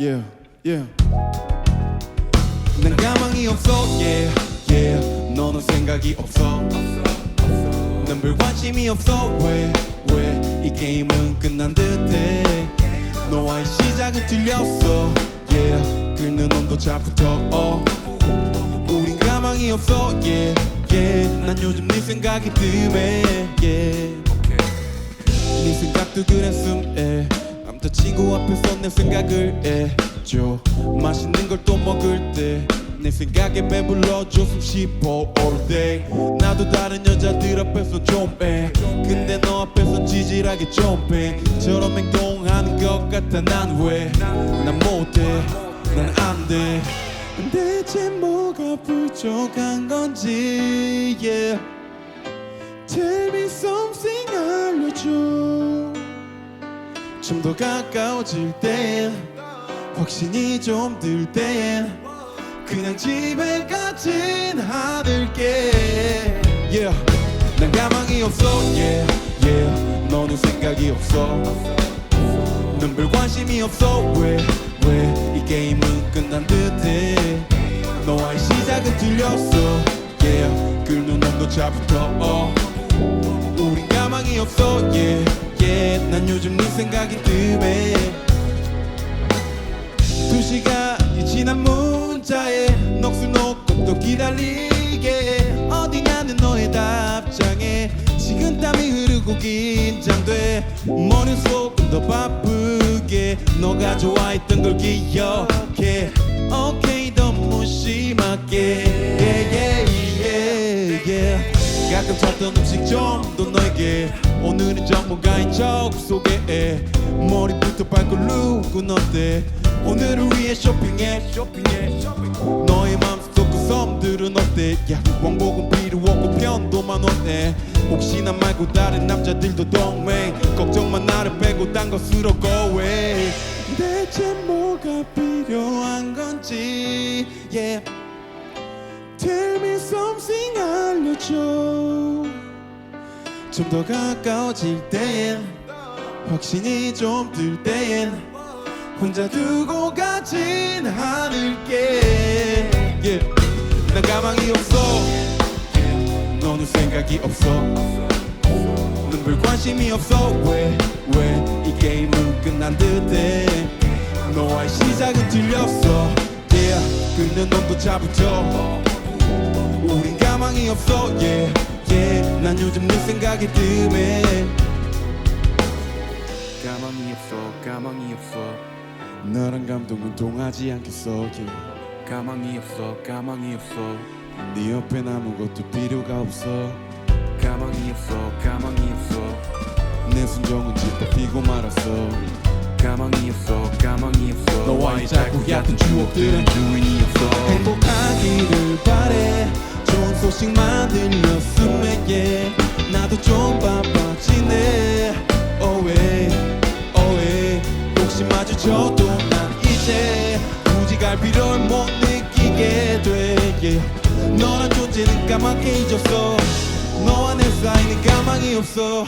yeah, yeah. 난 가망이 없어, yeah, yeah. 너는 생각이 없어. 난 별 관심이 없어, 왜, 왜 이 게임은 끝난 듯해. 너와의 시작은 틀렸어, yeah. 끓는 온도 잘 붙어, 어. 우린 가망이 없어, yeah, yeah. 난 요즘 네 생각이 뜸해, yeah. 네 생각도 그랬음 아 무튼 친구 앞에서 내 생각을 해줘. 맛있는 걸 또 먹을 때 내 생각에 숨 쉬어 all day. 나도 다른 여자들 앞에서 좀해. 근데 너 앞에선 지질하게 좀해처럼 행동하는 것 같아 난 왜? 난 못해 난 안돼. 대체 뭐가 부족한 건지 yeah. Tell me something 알려줘 좀 더 가까워질 땐 확신이 좀 들 땐 그냥 집에 가진 않을게 yeah. 난 가망이 없어 yeah, yeah. 너는 생각이 없어 넌별 관심이 없어 왜 왜 이 게임은 끝난 듯해 너와의 시작은 틀렸어 yeah. 끓는 온도 잘 붙어 어. 우린 가망이 없어 yeah. 생각이 뜸해. 두 시간이 지난 문자에 넋을 놓고 또 기다리게. 어디냐는 너의 답장에 식은땀이 흐르고 긴장돼. 머릿속은 더 바쁘게. 너가 좋아했던 걸 기억해. 오 가끔 찾던 음식점도 너에게. 오늘은 전문가인 척 소개해 머리부터 발걸룩은 어때? 오늘을 위해 쇼핑해 쇼핑해 너의 맘속 그 섬들은 어때? 야 왕복은 필요 없고 편도만 어때? 혹시나 말고 다른 남자들도 동맹 걱정만 나를 빼고 딴 것으로 go away. 대체 뭐가 필요한 건지 yeah. Tell me something 알려줘 좀 더 가까워질 땐 확신이 좀들땐 혼자 두고 가진 않을게 yeah. 난 가망이 없어. 너는 생각이 없어. 넌별 관심이 없어. 왜 왜 이 게임은 끝난 듯해? 너와의 시작은 틀렸어. Yeah. 온도 잘 붙어 우린 가망이 없어. Yeah. 난 요즘 네 생각이 뜸해. 가망이 없어 가망이 없어. 너랑 감동은 통하지 않겠어 yeah. 가망이 없어 가망이 없어. 네 옆에 아무것도 필요가 없어. 가망이 없어 가망이 없어. 내 순정은 짓밟히고 말았어. 가망이 없어 가망이 없어. 너와의 자꾸 얕은 추억들은 주인이 없어. 행복하기를 바래. 좋은 소식만 들렸으면 난 이제 굳이 갈 필요를 못 느끼게 돼 yeah. 너란 존재는 까맣게 잊었어 너와 내 사이는 가망이 없어